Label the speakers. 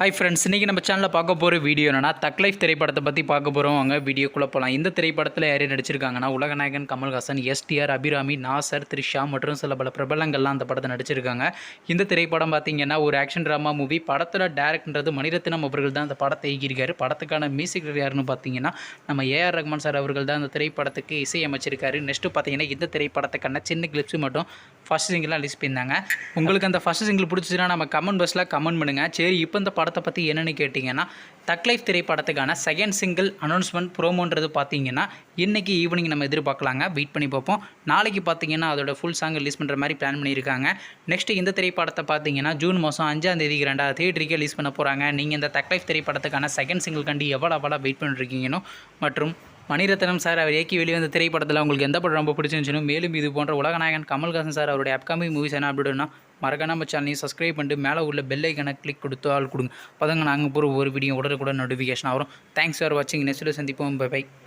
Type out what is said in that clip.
Speaker 1: Hi friends இன்றைக்கி நம்ம சேனலில் பார்க்க போகிற வீடியோ என்னன்னா தக் லைஃப் திரைப்படத்தை பற்றி பார்க்க போகிறோம் அவங்க வீடியோக்குள்ளே போகலாம் இந்த திரைப்படத்தில் யார் நடிச்சிருக்காங்கன்னா உலகநாயகன் கமல்ஹாசன் எஸ்டிஆர் அபிராமி நாசர் த்ரிஷா மற்றும் சில பல பிரபலங்கள்லாம் அந்த படத்தை நடிச்சிருக்காங்க. இந்த திரைப்படம் பார்த்தீங்கன்னா ஒரு ஆக்ஷன் ட்ராமா மூவி படத்தில் டேரக்ட்ன்றது மணிரத்னம் அவர்கள் தான் அந்த படத்தை இயக்கியிருக்காரு. படத்துக்கான மியூசிக் யாருன்னு பார்த்தீங்கன்னா நம்ம ஏஆர் ரஹ்மான் சார் அவர்கள் தான் அந்த திரைப்படத்துக்கு இசையமைச்சிருக்காரு. நெக்ஸ்ட்டு பார்த்தீங்கன்னா இந்த திரைப்படத்துக்கான சின்ன கிளிப்ஸு மட்டும் ஃபஸ்ட் சிங்கிளாக லிஸ்ட் பண்ணியிருந்தாங்க. உங்களுக்கு அந்த ஃபஸ்ட் சிங்கிள் பிடிச்சிச்சுன்னா நம்ம கமெண்ட் பஸ்ஸில் கமெண்ட் பண்ணுங்கள் சரி இப்போ இந்த படத்தை பற்றி என்னென்னு கேட்டிங்கன்னா தக் லைஃப் திரைப்படத்துக்கான செகண்ட் சிங்கிள் அனௌன்ஸ்மெண்ட் ப்ரோமோன்றது பார்த்தீங்கன்னா இன்றைக்கி ஈவினிங் நம்ம எதிர்பார்க்கலாங்க. வெயிட் பண்ணி பார்ப்போம். நாளைக்கு பார்த்தீங்கன்னா அதோட ஃபுல் சாங் ரிலீஸ் பண்ணுற மாதிரி பிளான் பண்ணியிருக்காங்க. நெக்ஸ்ட் இந்த திரைப்படத்தை பார்த்தீங்கன்னா ஜூன் மாதம் அஞ்சாம் தேதிக்கு ரெண்டாவது தேட்டருக்கு ரிலீஸ் பண்ண போகிறாங்க நீங்கள் இந்த தக் லைஃப் திரைப்படத்துக்கான செகண்ட் சிங்கிள் கண்டி எவ்வளோ எவ்வளோ வெயிட் பண்ணிருக்கீங்கன்னு மற்றும் மணிரத்னம் சார் அவர் இயக்கி வெளிவந்த திரைப்படத்தில் உங்களுக்கு எந்த படம் ரொம்ப பிடிச்சிருந்துச்சுன்னு மேலும் இது போன்ற உலகநாயகன் கமல்ஹாசன் சார் அவருடைய அப்கமிங் மூவிஸ் என்ன அப்படின்னா மறக்காம நம்ம சேனலையும் சப்ஸ்கிரைப் பண்ணிட்டு மேலே உள்ள பெல் ஐக்கனை கிளிக் கொடுத்து ஆள் கொடுங்க. பதங்க நாங்கள் போகிற ஒரு வீடியோ உடனுக்குடன் நோட்டிஃபிகேஷன் வரும். தேங்க்ஸ் ஃபார் வாட்சிங் நெக்ஸ்ட்டில் சந்திப்போம். By by